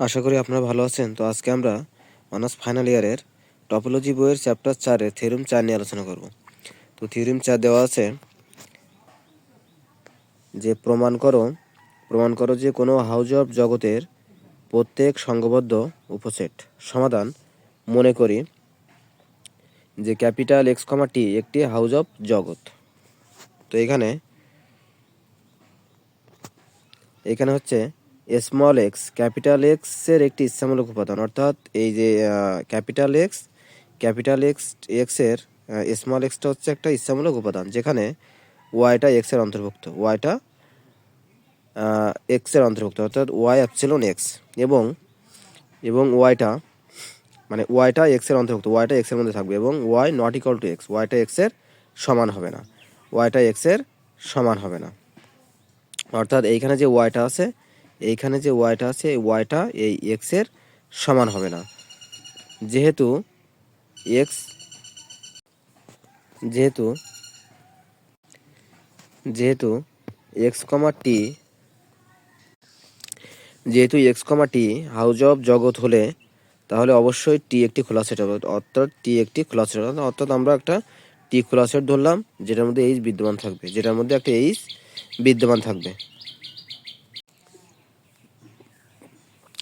আশা করি আপনারা ভালো আছেন। তো আজকে আমরা অনার্স ফাইনাল ইয়ারের টপোলজি বইয়ের চ্যাপ্টার চারে থিওরিম চার নিয়ে আলোচনা করব। তো থিওরিম চার দেওয়া আছে যে, প্রমাণ করো প্রমাণ করো যে কোনো হাউজ অফ জগতের প্রত্যেক সংঘবদ্ধ উপসেট। সমাধান মনে করি যে, ক্যাপিটাল এক্স টি একটি হাউজ অফ জগৎ। তো এখানে এখানে হচ্ছে স্মল এক্স ক্যাপিটাল এক্সের একটি ইচ্ছামূলক উপাদান। অর্থাৎ এই যে ক্যাপিটাল এক্স ক্যাপিটাল এক্স এক্সের স্মল এক্সটা হচ্ছে একটা ইচ্ছামূলক উপাদান, যেখানে ওয়াইটা এক্সের অন্তর্ভুক্ত। ওয়াইটা এক্সের অন্তর্ভুক্ত, অর্থাৎ ওয়াই অ্যাপসিলন এক্স এবং এবং ওয়াইটা মানে ওয়াইটা এক্সের অন্তর্ভুক্ত ওয়াইটা এক্সের মধ্যে থাকবে এবং Y not equal to X ওয়াইটা এক্সের সমান হবে না ওয়াইটা এক্সের সমান হবে না। অর্থাৎ এইখানে যে ওয়াইটা আছে এইখানে যে ওয়াইটা আছে, এই ওয়াইটা এই এক্সের সমান হবে না। যেহেতু এক্স যেহেতু যেহেতু এক্স কমা টি যেহেতু X comma T house of জগৎ হলে, তাহলে অবশ্যই টি একটি খোলা সেট হবে। অর্থাৎ টি একটি খোলা সেট হবে। অর্থাৎ আমরা একটা টি খোলা সেট ধরলাম, যেটার মধ্যে এইচ বিদ্যমান থাকবে। যেটার মধ্যে একটা এইচ বিদ্যমান থাকবে।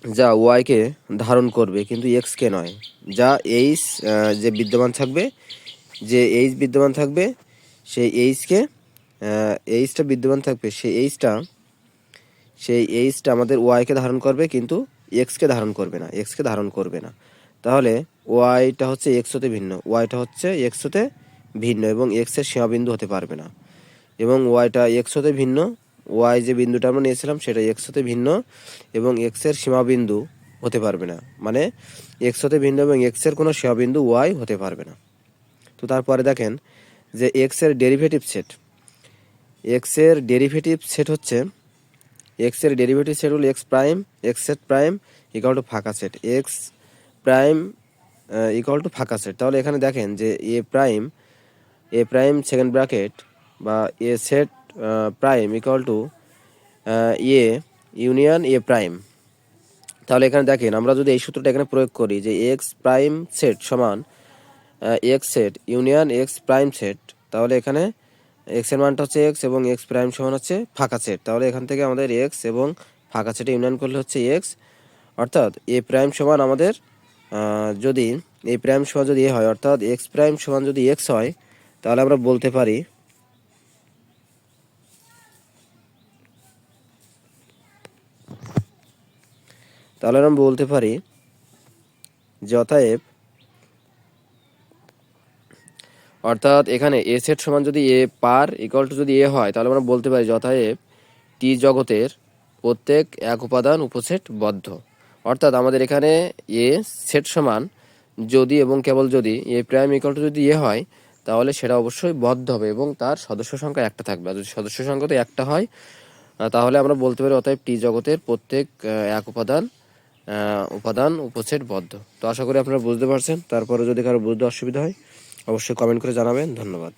যা ওয়াইকে ধারণ করবে, কিন্তু এক্সকে নয়। যা এইচ যে বিদ্যমান থাকবে, যে এইচ বিদ্যমান থাকবে সেই এইচকে এইচটা বিদ্যমান থাকবে সেই এইচটা সেই এইচটা আমাদের ওয়াইকে ধারণ করবে, কিন্তু এক্সকে ধারণ করবে না এক্সকে ধারণ করবে না। তাহলে ওয়াইটা হচ্ছে এক্স হতে ভিন্ন ওয়াইটা হচ্ছে এক্স হতে ভিন্ন, এবং এক্সের সীমাবিন্দু হতে পারবে না। এবং ওয়াইটা এক্স হতে ভিন্ন ওয়াই যে বিন্দুটা আমরা নিয়েছিলাম সেটা এক্স হতে ভিন্ন এবং এক্সের সীমাবিন্দু হতে পারবে না। মানে এক্স হতে ভিন্ন এবং এক্সের কোনো সীমাবিন্দু ওয়াই হতে পারবে না। তো তারপরে দেখেন যে এক্সের ডেরিভেটিভ সেট এক্সের ডেরিভেটিভ সেট হচ্ছে এক্সের ডেরিভেটিভ সেট হলো X prime X set prime equal to ফাঁকা set X prime equal to ফাঁকা সেট তাহলে এখানে দেখেন যে A prime A prime second bracket বা A set prime equal to A union A prime তাহলে এখানে দেখেন, আমরা যদি এই সূত্রটা এখানে প্রয়োগ করি যে এক্স প্রাইম সেট সমান X set union X prime set তাহলে এখানে এক্সের মানটা হচ্ছে এক্স এবং এক্স প্রাইম সমান হচ্ছে ফাঁকা সেট তাহলে এখান থেকে আমাদের এক্স এবং ফাঁকা সেটে ইউনিয়ন করলে হচ্ছে এক্স অর্থাৎ এ প্রাইম সমান আমাদের যদি এ প্রাইম সমান যদি এ হয়, অর্থাৎ এক্স প্রাইম সমান যদি এক্স হয়, তাহলে আমরা বলতে পারি তাহলে আমরা বলতে পারি যে অর্থাৎ এখানে এ সেট সমান যদি এ পার ইকুয়াল টু যদি এ হয়, তাহলে আমরা বলতে পারি যথায়েব টি জগতের প্রত্যেক এক উপাদান উপসেট বদ্ধ। অর্থাৎ আমাদের এখানে এ সেট সমান যদি এবং কেবল যদি এ প্রাইম ইকুয়াল টু যদি এ হয়, তাহলে সেটা অবশ্যই বদ্ধ হবে এবং তার সদস্য সংখ্যা একটা থাকবে। আর যদি সদস্য সংখ্যা তো একটা হয় তাহলে আমরা বলতে পারি অতএব টি জগতের প্রত্যেক এক উপাদান উপাদান উপসেট বদ্ধ। তো আশা করি আপনারা বুঝতে পারছেন। তারপরে যদি কারও বুঝতে অসুবিধা হয়, অবশ্যই কমেন্ট করে জানাবেন। ধন্যবাদ।